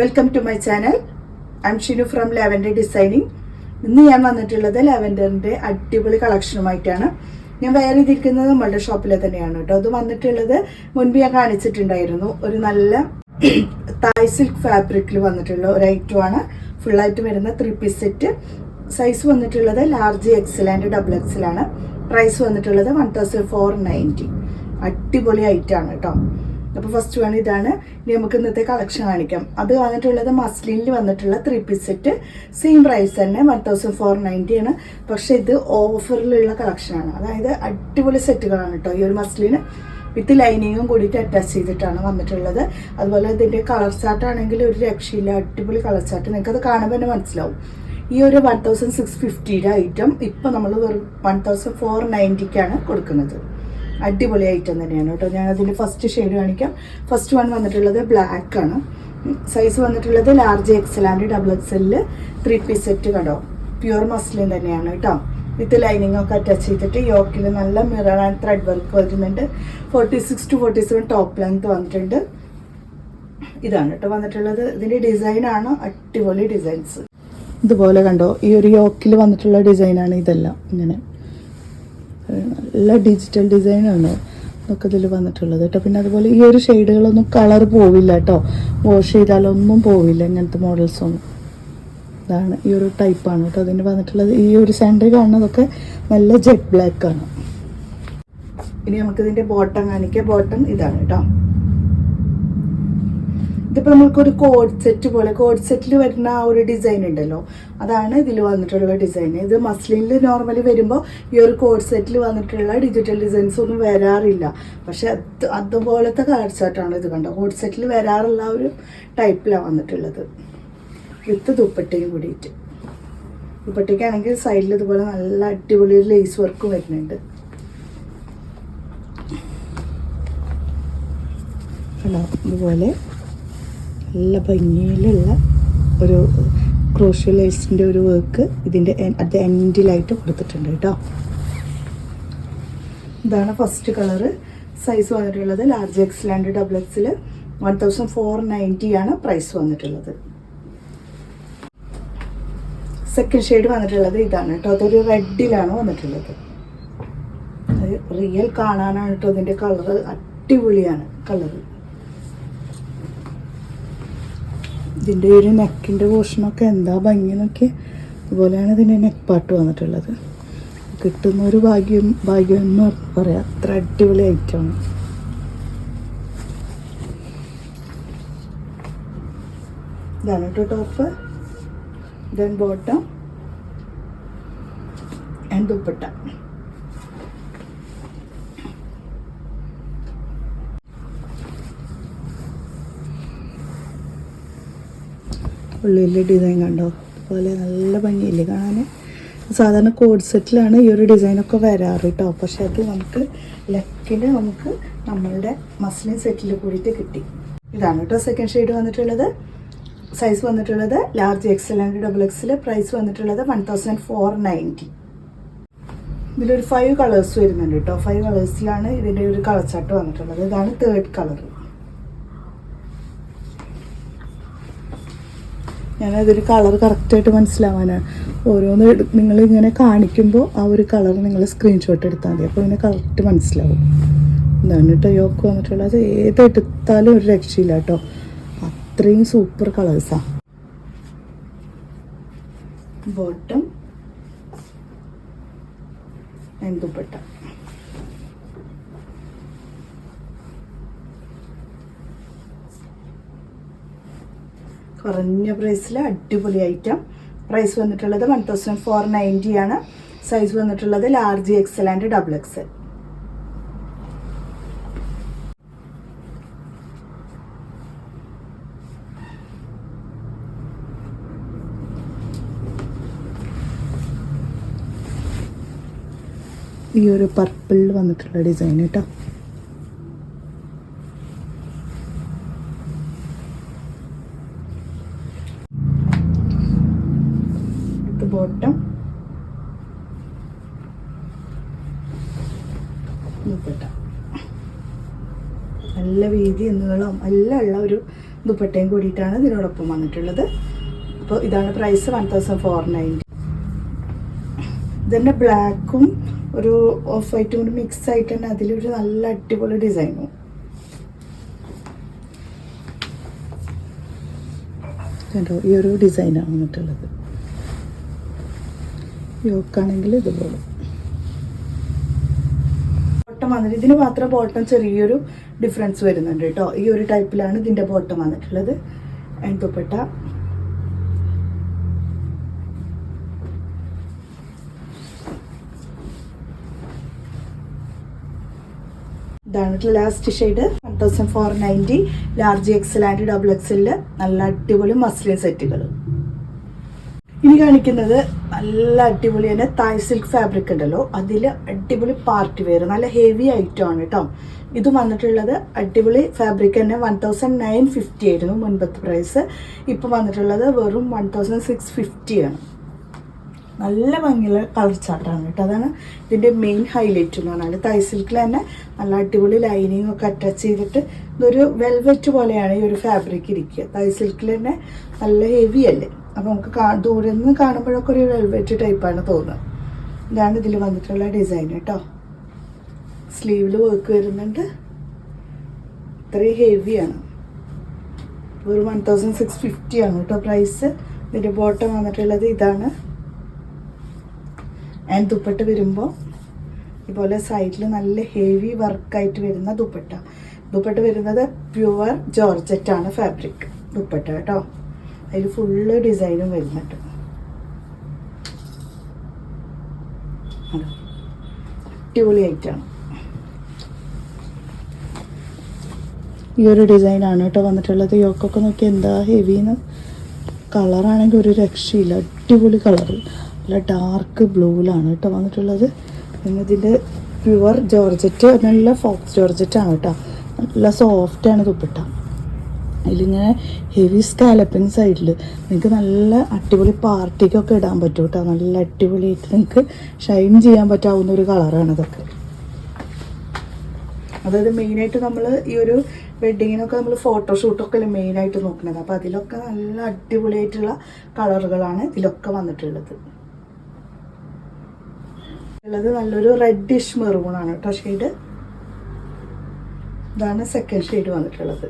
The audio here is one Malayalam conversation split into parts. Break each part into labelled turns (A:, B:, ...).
A: Welcome to my channel I Shinu from Lavender Designing ഇന്ന് ഞാൻ വന്നിട്ടുള്ളത് ലാവൻഡറിന്റെ അടിപൊളി കളക്ഷനുമായിട്ടാണ് ഞാൻ വേറെ ചെയ്തിരിക്കുന്നത് നമ്മളുടെ ഷോപ്പിൽ തന്നെയാണ് കേട്ടോ. അത് വന്നിട്ടുള്ളത് മുൻപ് ഞാൻ കാണിച്ചിട്ടുണ്ടായിരുന്നു. ഒരു നല്ല തായ് സിൽക്ക് ഫാബ്രിക്കിൽ വന്നിട്ടുള്ള ഒരു ഐറ്റമാണ് ഫുള്ളായിട്ട് വരുന്ന ത്രീ പീസ് സെറ്റ് സൈസ് വന്നിട്ടുള്ളത് large XL and double XL ആണ്. പ്രൈസ് വന്നിട്ടുള്ളത് വൺ തൗസൻഡ് ഫോർ നയന്റി അടിപൊളി ഐറ്റാണ് കേട്ടോ. അപ്പോൾ ഫസ്റ്റ് വൺ ഇതാണ്. ഇനി നമുക്ക് ഇന്നത്തെ കളക്ഷൻ കാണിക്കാം. അത് വന്നിട്ടുള്ളത് മസ്ലിനിൽ വന്നിട്ടുള്ള three piece set same price തന്നെ വൺ തൗസൻഡ് ഫോർ നയന്റി ആണ്. പക്ഷെ ഇത് ഓഫറിലുള്ള കളക്ഷനാണ് അതായത് അടിപൊളി സെറ്റുകളാണ് കേട്ടോ ഈ ഒരു മസ്ലിന്. വിത്ത് ലൈനിങ്ങും കൂടിയിട്ട് അറ്റാച്ച് ചെയ്തിട്ടാണ് വന്നിട്ടുള്ളത്. അതുപോലെ ഇതിന്റെ കളർ ചാർട്ട് ആണെങ്കിൽ ഒരു രക്ഷയില്ല. അടിപൊളി കളർ ചാർട്ട് നിങ്ങൾക്ക് അത് കാണുമ്പോൾ തന്നെ മനസ്സിലാവും. ഈ ഒരു വൺ തൗസൻഡ് സിക്സ് ഫിഫ്റ്റിയുടെ ഐറ്റം ഇപ്പം നമ്മൾ വെറും വൺ തൗസൻഡ് ഫോർ നയന്റിക്കാണ് കൊടുക്കുന്നത്. അടിപൊളി ഐറ്റം തന്നെയാണ് കേട്ടോ. ഞാൻ അതിന്റെ ഫസ്റ്റ് ഷെയ്ഡ് കാണിക്കാം. ഫസ്റ്റ് വൺ വന്നിട്ടുള്ളത് ബ്ലാക്ക് ആണ്. സൈസ് വന്നിട്ടുള്ളത് ലാർജ് എക്സൽ ആൻഡ് ഡബിൾ എക്സലിൽ ത്രീ പീസ് സെറ്റ് കണ്ടോ? പ്യുവർ മസ്ലിൻ തന്നെയാണ് കേട്ടോ. വിത്ത് ലൈനിങ് ഒക്കെ അറ്റാച്ച് ചെയ്തിട്ട് യോക്കിൽ നല്ല മിറർ ആൻഡ് ത്രെഡ് വർക്ക് വരുന്നുണ്ട്. Forty six to forty seven top length വന്നിട്ടുണ്ട്. ഇതാണ് കേട്ടോ വന്നിട്ടുള്ളത്. ഇതിന്റെ ഡിസൈനാണ് അടിപൊളി ഡിസൈൻസ് ഇതുപോലെ കണ്ടോ? ഈ ഒരു യോക്കിൽ വന്നിട്ടുള്ള ഡിസൈനാണ് ഇതെല്ലാം. ഇങ്ങനെ. നല്ല ഡിജിറ്റൽ ഡിസൈനാണ് ഒക്കെ ഇതിൽ വന്നിട്ടുള്ളത് കേട്ടോ. പിന്നെ അതുപോലെ ഈ ഒരു ഷെയ്ഡുകളൊന്നും കളർ പോവില്ല കേട്ടോ. വാഷ് ചെയ്താലൊന്നും പോവില്ല ഇങ്ങനത്തെ മോഡൽസൊന്നും ഇതാണ് ഈ ഒരു ടൈപ്പാണ് കേട്ടോ അതിന് വന്നിട്ടുള്ളത്. ഈ ഒരു സെന്ററിൽ കാണുന്നതൊക്കെ നല്ല ജെറ്റ് ബ്ലാക്ക് ആണ്. ഇനി നമുക്കിതിന്റെ ബോട്ടം കാണിക്കാം. ബോട്ടം ഇതാണ് കേട്ടോ. ഇതിപ്പോൾ നമ്മൾക്കൊരു കോഡ് സെറ്റ് പോലെ കോഡ് സെറ്റിൽ വരുന്ന ആ ഒരു ഡിസൈൻ ഉണ്ടല്ലോ. അതാണ് ഇതിൽ വന്നിട്ടുള്ള ഡിസൈൻ ഇത് മസ്ലിനിൽ നോർമലി വരുമ്പോൾ ഈ ഒരു കോഡ് സെറ്റിൽ വന്നിട്ടുള്ള ഡിജിറ്റൽ ഡിസൈൻസ് ഒന്നും വരാറില്ല. പക്ഷെ അത് അതുപോലത്തെ കാഴ്ചയായിട്ടാണ് ഇത് കണ്ടത്. കോഡ് സെറ്റിൽ വരാറുള്ള ഒരു ടൈപ്പിലാണ് വന്നിട്ടുള്ളത്. വിത്ത് ദുപ്പട്ടയും കൂടിയിട്ട്. ദുപ്പട്ടയ്ക്കാണെങ്കിൽ സൈഡിൽ ഇതുപോലെ നല്ല അടിപൊളി ലേസ് വർക്ക് വരുന്നുണ്ട്. ഇതുപോലെ. നല്ല ഭംഗിയിലുള്ള ഒരു ക്രോഷ്യ ഒരു വർക്ക് ഇതിന്റെ അത് എൻഡിലായിട്ട് കൊടുത്തിട്ടുണ്ട് കേട്ടോ. ഇതാണ് ഫസ്റ്റ് കളറ് സൈസ് വന്നിട്ടുള്ളത് ലാർജ് എക്സ് ലാൻഡ് ഡബിൾ എക്സിൽ വൺ തൗസൻഡ് ഫോർ നയന്റി ആണ് പ്രൈസ് വന്നിട്ടുള്ളത്. സെക്കൻഡ് ഷെയ്ഡ് വന്നിട്ടുള്ളത് ഇതാണ് കേട്ടോ. അതൊരു റെഡിലാണ് വന്നിട്ടുള്ളത്. റിയൽ കാണാനാണ് കേട്ടോ ഇതിന്റെ കളറ് അടിപൊളിയാണ് കളറ് ഇതിന്റെ ഒരു നെക്കിന്റെ പോർഷനൊക്കെ എന്താ ഭംഗി നോക്കി അതുപോലെയാണ് ഇതിന്റെ നെക്ക് പാട്ട് വന്നിട്ടുള്ളത്. കിട്ടുന്ന ഒരു ഭാഗ്യം ഭാഗ്യം എന്ന് പറയാം. അത്ര അടിപൊളി ഐറ്റമാണ്. Top then bottom and dupatta. ഉള്ളിലെ ഡിസൈൻ കണ്ടോ? അതുപോലെ നല്ല ഭംഗിയില്ലേ കാണാൻ സാധാരണ കോഡ് സെറ്റിലാണ് ഈ ഒരു ഡിസൈനൊക്കെ വരാറ് കേട്ടോ പക്ഷെ അത് നമുക്ക് ലെക്കിന് നമുക്ക് നമ്മളുടെ മസ്ലിൻ സെറ്റിൽ കൂടിയിട്ട് കിട്ടി. ഇതാണ് കേട്ടോ സെക്കൻഡ് ഷെയ്ഡ് വന്നിട്ടുള്ളത്. സൈസ് വന്നിട്ടുള്ളത് ലാർജ് എക്സൽ ആൻഡ് ഡബിൾ എക്സിൽ പ്രൈസ് വന്നിട്ടുള്ളത് വൺ തൗസൻഡ് ഫോർ നയന്റി ഇതിലൊരു ഫൈവ് കളേഴ്സ് വരുന്നുണ്ട് കേട്ടോ ഫൈവ് കളേഴ്സിലാണ് ഇതിന്റെ ഒരു കളർ ചാർട്ട് വന്നിട്ടുള്ളത്. ഇതാണ് തേർഡ് കളർ ഞാനതൊരു കളർ കറക്റ്റായിട്ട് മനസ്സിലാവാനാണ്. ഓരോന്ന് നിങ്ങൾ ഇങ്ങനെ കാണിക്കുമ്പോൾ ആ ഒരു കളർ നിങ്ങൾ സ്ക്രീൻഷോട്ട് എടുത്താൽ മതി. അപ്പോൾ ഇങ്ങനെ കറക്റ്റ് മനസ്സിലാവും. എന്താണ് കേട്ടോ യോക്ക് വന്നിട്ടുള്ളത്. ഏതെടുത്താലും ഒരു രക്ഷയില്ല കേട്ടോ അത്രയും സൂപ്പർ കളേഴ്സാണ് ബോട്ടം ദുപ്പട്ട. കുറഞ്ഞ പ്രൈസിൽ അടിപൊളി ഐറ്റം പ്രൈസ് വന്നിട്ടുള്ളത് വൺ തൗസൻഡ് ഫോർ നയന്റി ആണ്. സൈസ് വന്നിട്ടുള്ളത് large XL and double XL ഈ ഒരു പർപ്പിളിൽ വന്നിട്ടുള്ള ഡിസൈൻ കേട്ടോ ഇത് ബോട്ടം നല്ല വീതി നീളം എല്ലാം ഉള്ള ഒരു ദുപ്പട്ടയും കൂടിയിട്ടാണ് ഇതിനോടൊപ്പം വന്നിട്ടുള്ളത്. അപ്പോൾ ഇതാണ് price one thousand four ninety ഇതന്നെ ബ്ലാക്കും ഒരു ഓഫ് വൈറ്റും കൂടി മിക്സ് ആയിട്ട് തന്നെ അതിലൊരു നല്ല അടിപൊളി ഡിസൈനും കണ്ടോ? ഈ ഒരു ഡിസൈനാണ് വന്നിട്ടുള്ളത്. യോക്കാണെങ്കിൽ ഇതുപോലെ. ബോട്ടം വന്നിട്ട് ഇതിന് മാത്രം ബോട്ടം ചെറിയൊരു ഡിഫറൻസ് വരുന്നുണ്ട് കേട്ടോ. ഈ ഒരു ടൈപ്പിലാണ് ഇതിന്റെ ബോട്ടം വന്നിട്ടുള്ളത്. ആൻഡ് ഇതാണ് last shade one thousand four ninety large XL and double എക്സലിൽ നല്ല അടിപൊളി മസ്ലിൻ സെറ്റുകൾ ഇനി കാണിക്കുന്നത് നല്ല അടിപൊളി തന്നെ തായ് സിൽക്ക് ഫാബ്രിക് ഉണ്ടല്ലോ. അതിൽ അടിപൊളി പാർട്ടി വെയർ നല്ല ഹെവി ഐറ്റം ആണ് കേട്ടോ ഇത് വന്നിട്ടുള്ളത് അടിപൊളി ഫാബ്രിക് തന്നെ വൺ തൗസൻഡ് നയൻ ഫിഫ്റ്റി ആയിരുന്നു മുൻപത്തെ പ്രൈസ് ഇപ്പോൾ വന്നിട്ടുള്ളത് വെറും വൺ തൗസൻഡ് സിക്സ് ഫിഫ്റ്റി ആണ്. നല്ല ഭംഗിയുള്ള കളർ ചാട്ടാണ് കേട്ടോ അതാണ് ഇതിന്റെ മെയിൻ ഹൈലൈറ്റ് എന്ന് പറഞ്ഞാൽ തൈ സിൽക്കിൽ തന്നെ നല്ല അടിപൊളി ലൈനിങ് ഒക്കെ അറ്റാച്ച് ചെയ്തിട്ട് ഇതൊരു വെൽവെറ്റ് പോലെയാണ് ഈ ഒരു ഫാബ്രിക് ഇരിക്കുക. തൈ സിൽക്കിൽ തന്നെ നല്ല ഹെവി അല്ലേ? അപ്പോൾ നമുക്ക് ദൂരെ നിന്ന് കാണുമ്പോഴൊക്കെ ഒരു വെൽവെറ്റ് ടൈപ്പാണ് തോന്നുന്നത്. ഇതാണ് ഇതിൽ വന്നിട്ടുള്ള ഡിസൈൻ കേട്ടോ. സ്ലീവിൽ വർക്ക് വരുന്നുണ്ട്. ഇത്രയും ഹെവിയാണ് ഒരു വൺ തൗസൻഡ് സിക്സ് ഫിഫ്റ്റി ആണ് കേട്ടോ പ്രൈസ് ഇതിന്റെ ബോട്ടം വന്നിട്ടുള്ളത് ഇതാണ്. ആൻഡ് ദുപ്പട്ട വരുമ്പോൾ ഇതുപോലെ സൈഡിൽ നല്ല ഹെവി വർക്കായിട്ട് വരുന്ന ദുപ്പട്ട. ദുപ്പട്ട വരുന്നത് പ്യുവർ ജോർജറ്റ് ആണ് ഫാബ്രിക് ദുപ്പട്ട കേട്ടോ. അതിൽ ഫുള്ള് ഡിസൈനും വരുന്നുണ്ട്? അടിപൊളി ആയിട്ടാണ് ഈ ഒരു ഡിസൈനാണ് കേട്ടോ വന്നിട്ടുള്ളത്. യോക്കൊക്കെ നോക്കി എന്താ ഹെവിന്ന് കളറാണെങ്കിൽ ഒരു രക്ഷയില്ല. അടിപൊളി കളർ നല്ല ഡാർക്ക് ബ്ലൂവിലാണ് കേട്ടോ വന്നിട്ടുള്ളത്. ഇതിന്റെ പ്യുവർ ജോർജറ്റ് നല്ല ഫോക്സ് ജോർജറ്റ് ആണ് കേട്ടോ. നല്ല സോഫ്റ്റാണ് ദുപ്പട്ട. അതിലിങ്ങനെ ഹെവി സ്കാലപ്പിങ് സൈഡിൽ നിങ്ങൾക്ക് നല്ല അടിപൊളി പാർട്ടിക്കൊക്കെ ഇടാൻ പറ്റും കേട്ടോ നല്ല അടിപൊളിയായിട്ട് നിങ്ങൾക്ക് ഷൈൻ ചെയ്യാൻ പറ്റാവുന്ന ഒരു കളറാണ് ഇതൊക്കെ. അതായത് മെയിനായിട്ട് നമ്മൾ ഈ ഒരു വെഡിങ്ങിനൊക്കെ നമ്മൾ ഫോട്ടോഷൂട്ടൊക്കെ അല്ലേ മെയിനായിട്ട് നോക്കുന്നത്. അപ്പോൾ അതിലൊക്കെ നല്ല അടിപൊളിയായിട്ടുള്ള കളറുകളാണ് ഇതിലൊക്കെ വന്നിട്ടുള്ളത്. ഉള്ളത് നല്ലൊരു റെഡിഷ് മെറൂണാണ് കേട്ടോ ഷെയ്ഡ് ഇതാണ് സെക്കൻഡ് ഷെയ്ഡ് വന്നിട്ടുള്ളത്.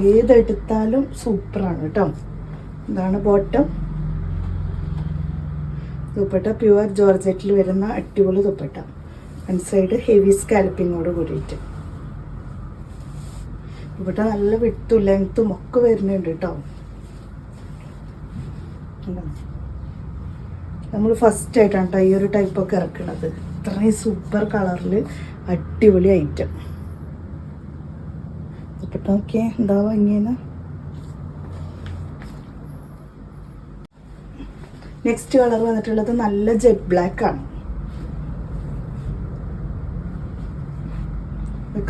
A: ഏതെടുത്താലും സൂപ്പറാണ് കേട്ടോ. ഇതാണ് ബോട്ടം ദുപ്പട്ട പ്യുവർ ജോർജറ്റിൽ വരുന്ന അടിപൊളി ദുപ്പട്ട. വൺ സൈഡ് ഹെവി സ്കാൽപ്പിങ്ങോട് കൂടിയിട്ട്. ദുപ്പട്ട നല്ല വിട്ടും ലെങ്ത്തും ഒക്കെ വരുന്നുണ്ട് കേട്ടോ. നമ്മൾ ഫസ്റ്റ് ആയിട്ടാണ് കേട്ടോ ഈ ഒരു ടൈപ്പൊക്കെ ഇറക്കുന്നത് ഇത്രയും സൂപ്പർ കളറിൽ അടിപൊളി ഐറ്റം ദുപ്പട്ട ഓക്കെ എന്താ ഭംഗിയെന്ന്? നെക്സ്റ്റ് കളർ വന്നിട്ടുള്ളത് നല്ല ജെറ്റ് ബ്ലാക്ക് ആണ്.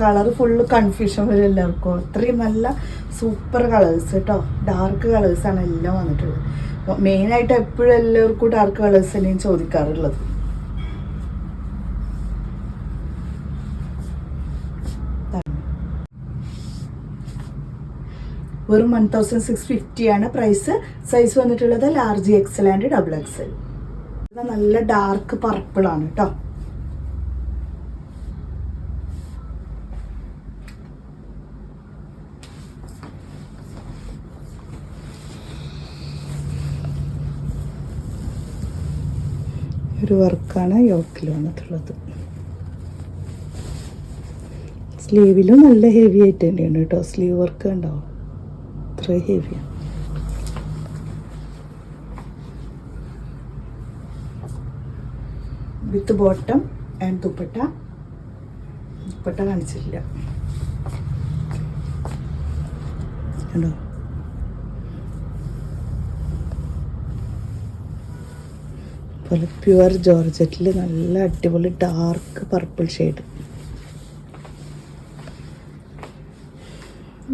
A: കളർ ഫുള്ള് കൺഫ്യൂഷൻ വരും എല്ലാവർക്കും. അത്രയും നല്ല സൂപ്പർ കളേഴ്സ് കേട്ടോ. ഡാർക്ക് കളേഴ്സാണ് എല്ലാം വന്നിട്ടുള്ളത്. മെയിനായിട്ട് എപ്പോഴും എല്ലാവർക്കും ഡാർക്ക് കളേഴ്സ് തന്നെയും ചോദിക്കാറുള്ളത്. വെറും വൺ തൗസൻഡ് സിക്സ് ഫിഫ്റ്റി ആണ് പ്രൈസ് സൈസ് വന്നിട്ടുള്ളത് large XL and double XL നല്ല ഡാർക്ക് പർപ്പിൾ ആണ് കേട്ടോ ഒരു വർക്കാണ് യോക്കിൽ വന്നിട്ടുള്ളത്. സ്ലീവിലും നല്ല ഹെവി ആയിട്ട് തന്നെയാണ് കേട്ടോ സ്ലീവ് വർക്ക് ഉണ്ടാവും ഹെവിയാണ് with bottom and dupatta dupatta കാണിച്ചില്ല കണ്ടോ? പോലെ പ്യുവർ ജോർജറ്റിൽ നല്ല അടിപൊളി ഡാർക്ക് പർപ്പിൾ ഷെയ്ഡ്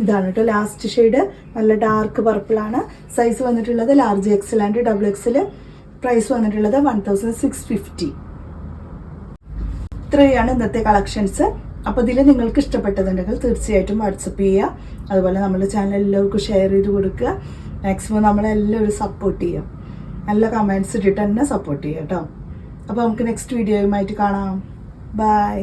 A: ഇതാണ് കേട്ടോ ലാസ്റ്റ് ഷെയ്ഡ് നല്ല ഡാർക്ക് പർപ്പിളാണ് സൈസ് വന്നിട്ടുള്ളത് large XL and double XL price വന്നിട്ടുള്ളത് വൺ തൗസൻഡ് സിക്സ് ഫിഫ്റ്റി ഇത്രയാണ് ഇന്നത്തെ കളക്ഷൻസ് അപ്പോൾ ഇതിൽ നിങ്ങൾക്ക് ഇഷ്ടപ്പെട്ടതുണ്ടെങ്കിൽ തീർച്ചയായിട്ടും വാട്സപ്പ് ചെയ്യുക. അതുപോലെ നമ്മുടെ ചാനൽ എല്ലാവർക്കും ഷെയർ ചെയ്ത് കൊടുക്കുക. മാക്സിമം നമ്മളെല്ലാവരും സപ്പോർട്ട് ചെയ്യുക. നല്ല കമൻസ് ഇട്ടിട്ട് തന്നെ സപ്പോർട്ട് ചെയ്യുക കേട്ടോ. അപ്പോൾ നമുക്ക് നെക്സ്റ്റ് വീഡിയോയുമായിട്ട് കാണാം. ബൈ